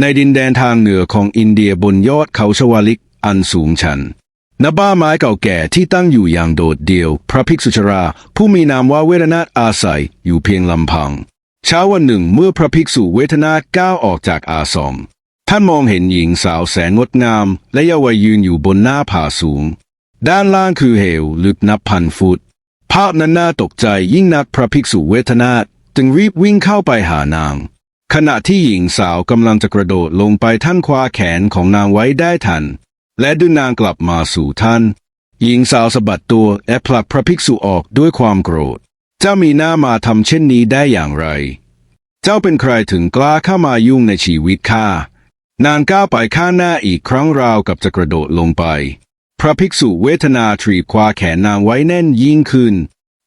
ในดินแดนทางเหนือของอินเดียบนยอดเขาชวาลิกอันสูงชันณบ้าไม้เก่าแก่ที่ตั้งอยู่อย่างโดดเดี่ยว พระภิกษุชรา ผู้มีนามว่าเวทนาอาศัยอยู่เพียงลำพัง เช้าวันหนึ่งเมื่อพระภิกษุเวทนาก้าวออกจากอาสมท่านมองเห็นหญิงสาวแสนงดงาม และเยาวัยยืนอยู่บนหน้าผาสูง ด้านล่างคือเหวลึกนับพันฟุต ภาพนั้นน่าตกใจยิ่งนักพระภิกษุเวทนาจึงรีบวิ่งเข้าไปหานาง ขณะที่หญิงสาวกำลังจะกระโดดลงไปท่านคว้าแขนของนางไว้ได้ทัน และดึงนางกลับมาสู่ท่าน หญิงสาวสะบัดตัวและผลักพระภิกษุออกด้วยความโกรธ เจ้ามีหน้ามาทำเช่นนี้ได้อย่างไร เจ้าเป็นใครถึงกล้าเข้ามายุ่งในชีวิตข้านางก้าวไปข้างหน้าอีกครั้งราวกับจะกระโดดลงไป พระภิกษุเวทนาทรีบคว้าแขนนางไว้แน่นยิ่งขึ้น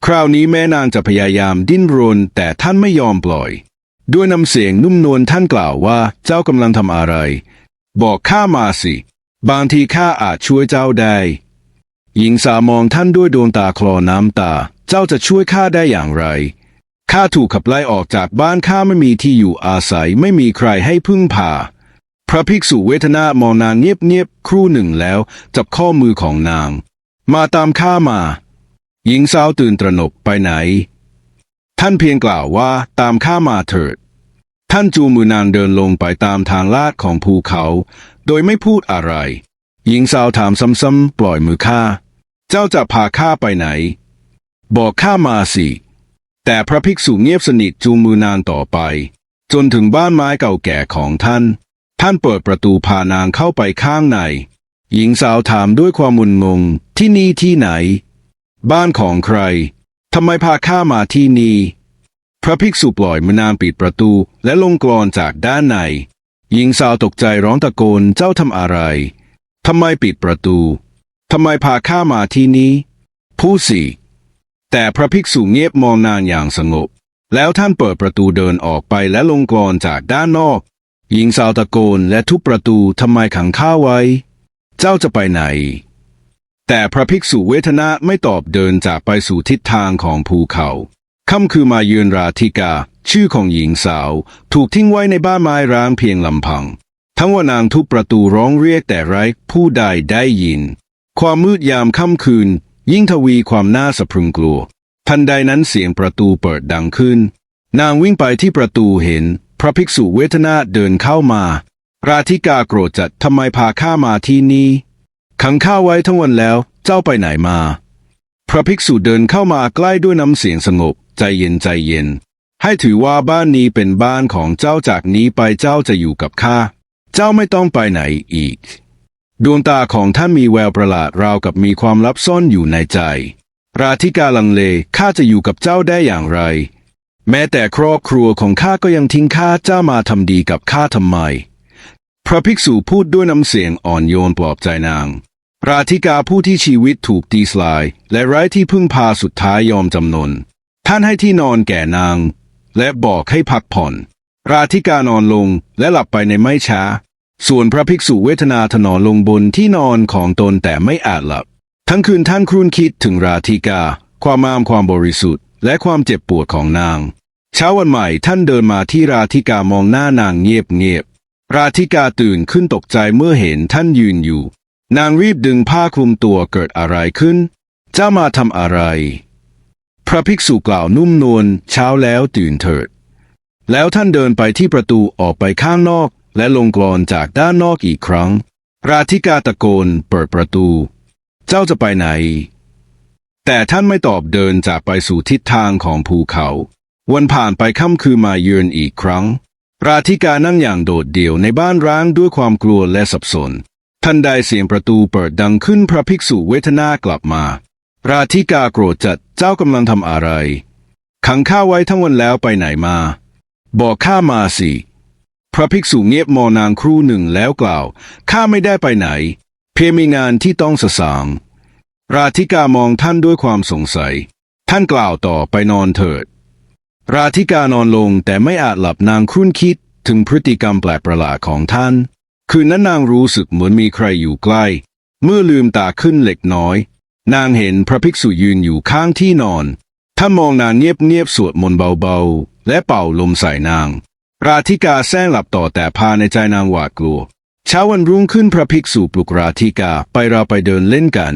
คราวนี้แม่นางจะพยายามดิ้นรนแต่ท่านไม่ยอมปล่อย ด้วยน้ำเสียงนุ่มนวลท่านกล่าวว่าเจ้ากำลังทำอะไร บอกข้ามาสิ บางทีข้าอาจช่วยเจ้าได้ หญิงสาวมองท่านด้วยดวงตาคลอน้ำตา เจ้าจะช่วยข้าได้อย่างไร ข้าถูกขับไล่ออกจากบ้านข้าไม่มีที่อยู่อาศัยไม่มีใครให้พึ่งพา พระภิกษุเวทนามองนางเงียบๆครู่หนึ่งแล้ว จับข้อมือของนาง มาตามข้ามา หญิงสาวตื่นตระหนกไปไหน ท่านเพียงกล่าวว่าตามข้ามาเถิด ท่านจูมือนางเดินลงไปตามทางลาดของภูเขา โดยไม่พูดอะไร หญิงสาวถามซ้ำๆปล่อยมือข้า เจ้าจะพาข้าไปไหน บอกข้ามาสิ แต่พระภิกษุเงียบสนิทจูมือนางต่อไป จนถึงบ้านไม้เก่าแก่ของท่าน ท่านเปิดประตูพานางเข้าไปข้างใน หญิงสาวถามด้วยความมุนงงที่นี่ที่ไหน บ้านของใคร ทำไมพาข้ามาที่นี่ พระภิกษุปล่อยมือนางปิดประตูและลงกรอนจากด้านใน หญิงสาวตกใจร้องตะโกนเจ้าทำอะไรทำไมปิดประตูทำไมพาข้ามาที่นี้ ผู้สิแต่พระภิกษุเงียบมองนางอย่างสงบ แล้วท่านเปิดประตูเดินออกไปและลงกรอนจากด้านนอก หญิงสาวตะโกนและทุบประตูทำไมขังข้าไว้ เจ้าจะไปไหน แต่พระภิกษุเวทนาไม่ตอบเดินจากไปสู่ทิศทางของภูเขาค่ำคือมาเยือนราธิกา ชื่อของหญิงสาว ถูกทิ้งไว้ในบ้านไม้ร้างเพียงลำพัง ทั้งว่านางทุบประตูร้องเรียกแต่ไร้ผู้ใดได้ยิน ความมืดยามค่ำคืน ยิ่งทวีความน่าสะพรึงกลัว ทันใดนั้นเสียงประตูเปิดดังขึ้น นางวิ่งไปที่ประตูเห็น พระภิกษุเวทนาเดินเข้ามา ราธิกาโกรธจัดทำไมพาข้ามาที่นี่ ขังข้าไว้ทั้งวันแล้ว เจ้าไปไหนมา พระภิกษุเดินเข้ามาใกล้ด้วยน้ำเสียงสงบ ใจเย็นใจเย็น ให้ถือว่าบ้านนี้เป็นบ้านของเจ้าจากนี้ไปเจ้าจะอยู่กับข้า เจ้าไม่ต้องไปไหนอีก ดวงตาของท่านมีแววประหลาดราวกับมีความลับซ่อนอยู่ในใจ ราธิกาลังเลข้าจะอยู่กับเจ้าได้อย่างไร แม้แต่ครอบครัวของข้าก็ยังทิ้งข้าเจ้ามาทำดีกับข้าทำไม พระภิกษุพูดด้วยน้ำเสียงอ่อนโยนปลอบใจนาง ราธิกาผู้ที่ชีวิตถูกตีสลาย และไร้ที่พึ่งพาสุดท้ายยอมจำนน ท่านให้ที่นอนแก่นาง และบอกให้พักผ่อน ราธิกานอนลงและหลับไปในไม่ช้า ส่วนพระภิกษุเวทนาถนอนลงบนที่นอนของตนแต่ไม่อาจหลับ ทั้งคืนท่านครุ่นคิดถึงราธิกา ความงามความบริสุทธิ์ และความเจ็บปวดของนาง เช้าวันใหม่ท่านเดินมาที่ราธิกามองหน้านางเงียบเงียบ ราธิกาตื่นขึ้นตกใจเมื่อเห็นท่านยืนอยู่ นางรีบดึงผ้าคลุมตัวเกิดอะไรขึ้น เจ้ามาทำอะไร พระภิกษุกล่าวนุ่มนวลเช้าแล้วตื่นเถิด แล้วท่านเดินไปที่ประตูออกไปข้างนอก และลงกรอนจากด้านนอกอีกครั้ง ราธิกาตะโกนเปิดประตู เจ้าจะไปไหน แต่ท่านไม่ตอบเดินจากไปสู่ทิศทางของภูเขา วันผ่านไปค่ำคืนมาเยือนอีกครั้ง ราธิกานั่งอย่างโดดเดี่ยวในบ้านร้างด้วยความกลัวและสับสน ทันใดเสียงประตูเปิดดังขึ้นพระภิกษุเวทนากลับมา ราธิกาโกรธจัดเจ้ากำลังทำอะไร ขังข้าไว้ทั้งวันแล้วไปไหนมา บอกข้ามาสิ พระภิกษุเงียบมองนางครู่หนึ่งแล้วกล่าวข้าไม่ได้ไปไหน เพียงมีงานที่ต้องสสาง ราธิกามองท่านด้วยความสงสัย ท่านกล่าวต่อไปนอนเถิด ราธิกานอนลงแต่ไม่อาจหลับนางครุ่นคิดถึงพฤติกรรมแปลกประหลาดของท่าน คืนนั้นนางรู้สึกเหมือนมีใครอยู่ใกล้ เมื่อลืมตาขึ้นเล็กน้อย นางเห็นพระภิกษุยืนอยู่ข้างที่นอนท่านมองนางเงียบเงียบๆสวดมนต์เบาๆ และเป่าลมใส่นาง ราธิกาแซงหลับต่อแต่พาในใจนางหวาดกลัว เช้าวันรุ่งขึ้นพระภิกษุปลุกราธิกาไปเราไปเดินเล่นกัน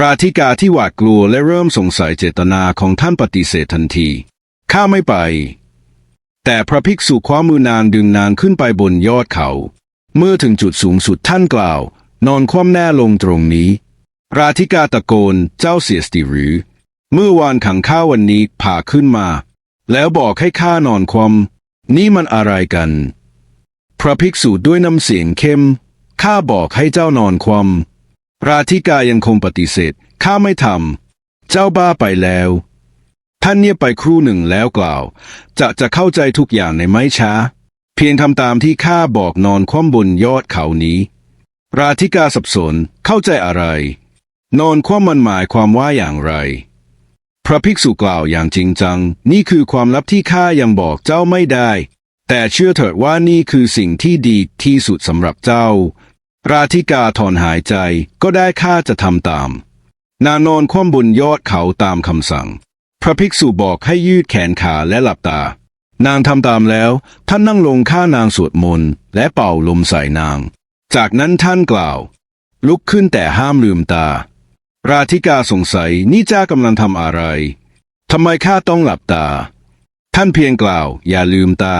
ราธิกาที่หวาดกลัวและเริ่มสงสัยเจตนาของท่านปฏิเสธทันที ข้าไม่ไป แต่พระภิกษุคว้ามือนางดึงนางขึ้นไปบนยอดเขา เมื่อถึงจุดสูงสุดท่านกล่าว นอนคว่ำหน้าลงตรงนี้ ราธิกาตะโกนเจ้าเสียสติหรือ เมื่อวานขังข้าวันนี้ผ่าขึ้นมา แล้วบอกให้ข้านอนคว่ำนี่มันอะไรกัน พระภิกษุด้วยน้ำเสียงเข้มข้าบอกให้เจ้านอนคว่ำราธิกายังคงปฏิเสธข้าไม่ทำเจ้าบ้าไปแล้ว ท่านเงียบไปครู่หนึ่งแล้วกล่าว จะจะเข้าใจทุกอย่างในไม่ช้า เพียงทำตามที่ข้าบอกนอนคว่ำบนยอดเขานี้ ราธิกาสับสนเข้าใจอะไร นอนคว่ำมันหมายความว่าอย่างไร พระภิกษุกล่าวอย่างจริงจัง นี่คือความลับที่ข้ายังบอกเจ้าไม่ได้ แต่เชื่อเถิดว่านี่คือสิ่งที่ดีที่สุดสำหรับเจ้า ราธิกาถอนหายใจก็ได้ข้าจะทำตาม นานอนคว่ำบนยอดเขาตามคำสั่ง พระภิกษุบอกให้ยืดแขนขาและหลับตา นางทำตามแล้ว ท่านนั่งลงข้านางสวดมนต์และเป่าลมใส่นาง จากนั้นท่านกล่าว ลุกขึ้นแต่ห้ามลืมตา ราธิกาสงสัยนี่เจ้ากำลังทำอะไรทำไมข้าต้องหลับตา ท่านเพียงกล่าว อย่าลืมตา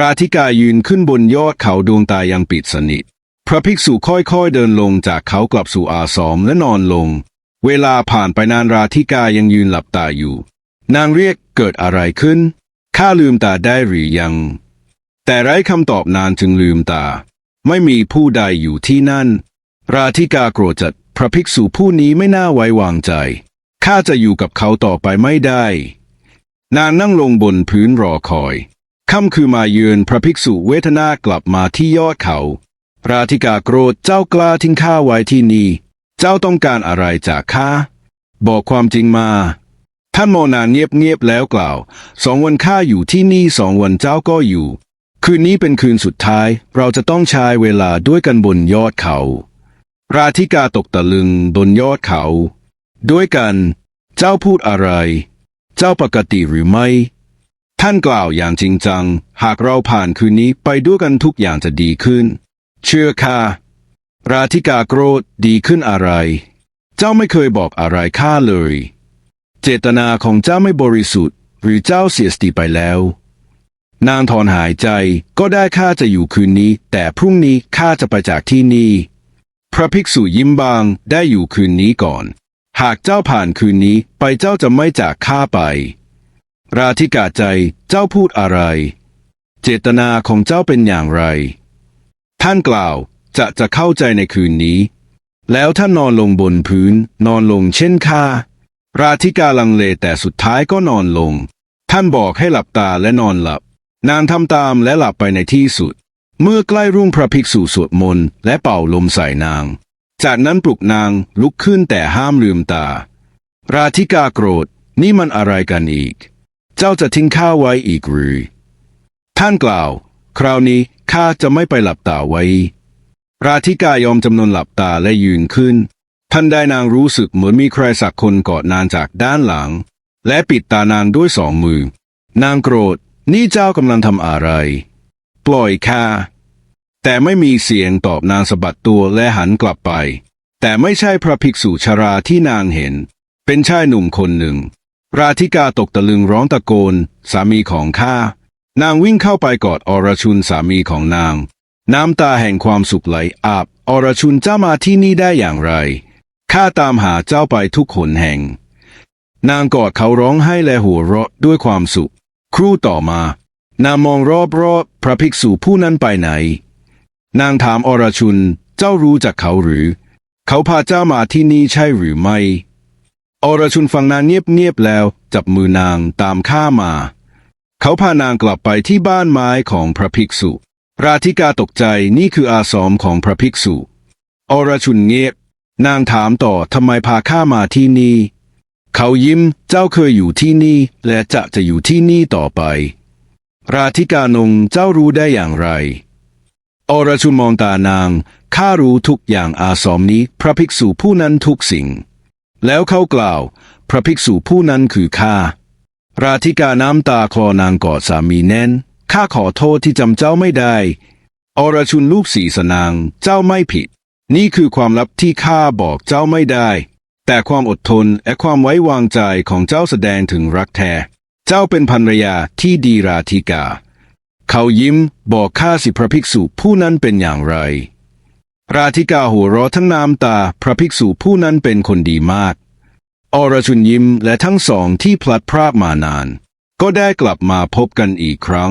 ราธิกายืนขึ้นบนยอดเขาดวงตายังปิดสนิท พระภิกษุค่อยๆเดินลงจากเขากลับสู่อาสมและนอนลง เวลาผ่านไปนานราธิกายังยืนหลับตาอยู่ นางเรียกเกิดอะไรขึ้น ข้าลืมตาได้หรือยัง แต่ไร้คำตอบนานจึงลืมตา ไม่มีผู้ใดอยู่ที่นั่น ราธิกาโกรธจัด พระภิกษุผู้นี้ไม่น่าไว้วางใจ ข้าจะอยู่กับเขาต่อไปไม่ได้ นางนั่งลงบนพื้นรอคอย ค่ำคือมาเยือนพระภิกษุเวทนากลับมาที่ยอดเขา ราธิกาโกรธเจ้ากล้าทิ้งข้าไว้ที่นี่ เจ้าต้องการอะไรจากข้า บอกความจริงมา ท่านโมนานเงียบๆแล้วกล่าว สองวันข้าอยู่ที่นี่สองวันเจ้าก็อยู่ คืนนี้เป็นคืนสุดท้าย เราจะต้องใช้เวลาด้วยกันบนยอดเขา ราธิกาตกตะลึงบนยอดเขา ด้วยกัน เจ้าพูดอะไร เจ้าปกติหรือไม่ ท่านกล่าวอย่างจริงจัง หากเราผ่านคืนนี้ไปด้วยกันทุกอย่างจะดีขึ้น เชื่อข้า ราธิกาโกรธดีขึ้นอะไร เจ้าไม่เคยบอกอะไรข้าเลย เจตนาของเจ้าไม่บริสุทธิ์ หรือเจ้าเสียสติไปแล้ว นางถอนหายใจก็ได้ข้าจะอยู่คืนนี้ แต่พรุ่งนี้ข้าจะไปจากที่นี่ พระภิกษุยิ้มบางได้อยู่คืนนี้ก่อน หากเจ้าผ่านคืนนี้ไปเจ้าจะไม่จากข้าไป ราธิกาใจเจ้าพูดอะไร เจตนาของเจ้าเป็นอย่างไร ท่านกล่าว จะจะเข้าใจในคืนนี้ แล้วท่านนอนลงบนพื้น นอนลงเช่นข้าราธิกาลังเลแต่สุดท้ายก็นอนลง ท่านบอกให้หลับตาและนอนหลับ นางทำตามและหลับไปในที่สุด เมื่อใกล้รุ่งพระภิกษุสวดมนต์และเป่าลมใส่นาง จากนั้นปลุกนางลุกขึ้นแต่ห้ามลืมตา ราธิกาโกรธนี่มันอะไรกันอีก เจ้าจะทิ้งข้าไว้อีกหรือ ท่านกล่าว คราวนี้ข้าจะไม่ไปหลับตาไว้ ราธิกายอมจำนนหลับตาและยืนขึ้น ท่านได้นางรู้สึกเหมือนมีใครสักคนกอดนางจากด้านหลัง และปิดตานางด้วยสองมือ นางโกรธ นี่เจ้ากำลังทำอะไร ปล่อยข้าแต่ไม่มีเสียงตอบนางสะบัดตัวและหันกลับไป แต่ไม่ใช่พระภิกษุชราที่นางเห็น เป็นชายหนุ่มคนหนึ่ง ราธิกาตกตะลึงร้องตะโกน สามีของข้า นางวิ่งเข้าไปกอดอรชุนสามีของนาง น้ำตาแห่งความสุขไหลอาบ อรชุนเจ้ามาที่นี่ได้อย่างไร ข้าตามหาเจ้าไปทุกขนแห่ง นางกอดเขาร้องไห้และหัวเราะด้วยความสุข ครู่ต่อมา นางมองรอบๆพระภิกษุผู้นั้นไปไหน นางถามอรชุน เจ้ารู้จักเขาหรือ เขาพาเจ้ามาที่นี่ใช่หรือไม่ อรชุนฟังนางเงียบๆแล้ว จับมือนางตามข้ามา เขาพานางกลับไปที่บ้านไม้ของพระภิกษุ ราธิกาตกใจนี่คืออาสมของพระภิกษุ อรชุนเงียบ นางถามต่อทำไมพาข้ามาที่นี่ เขายิ้มเจ้าเคยอยู่ที่นี่ และจะจะอยู่ที่นี่ต่อไป ราธิกานงเจ้ารู้ได้อย่างไร อรชุนมองตานางข้ารู้ทุกอย่างอาสมนี้ พระภิกษุผู้นั้นทุกสิ่ง แล้วเขากล่าว พระภิกษุผู้นั้นคือข้าราธิกาน้ำตาคลอนางกอดสามีแน่น ข้าขอโทษที่จำเจ้าไม่ได้ อรชุนลูกศรีสนาง เจ้าไม่ผิด นี่คือความลับที่ข้าบอกเจ้าไม่ได้ แต่ความอดทนและความไว้วางใจของเจ้าแสดงถึงรักแท้ เจ้าเป็นภรรยาที่ดีราธิกา เขายิ้มบอกข้าสิพระภิกษุผู้นั้นเป็นอย่างไร ราธิกาหัวเราะทั้งน้ำตา พระภิกษุผู้นั้นเป็นคนดีมาก อรชุนยิ้มและทั้งสองที่พลัดพรากมานาน ก็ได้กลับมาพบกันอีกครั้ง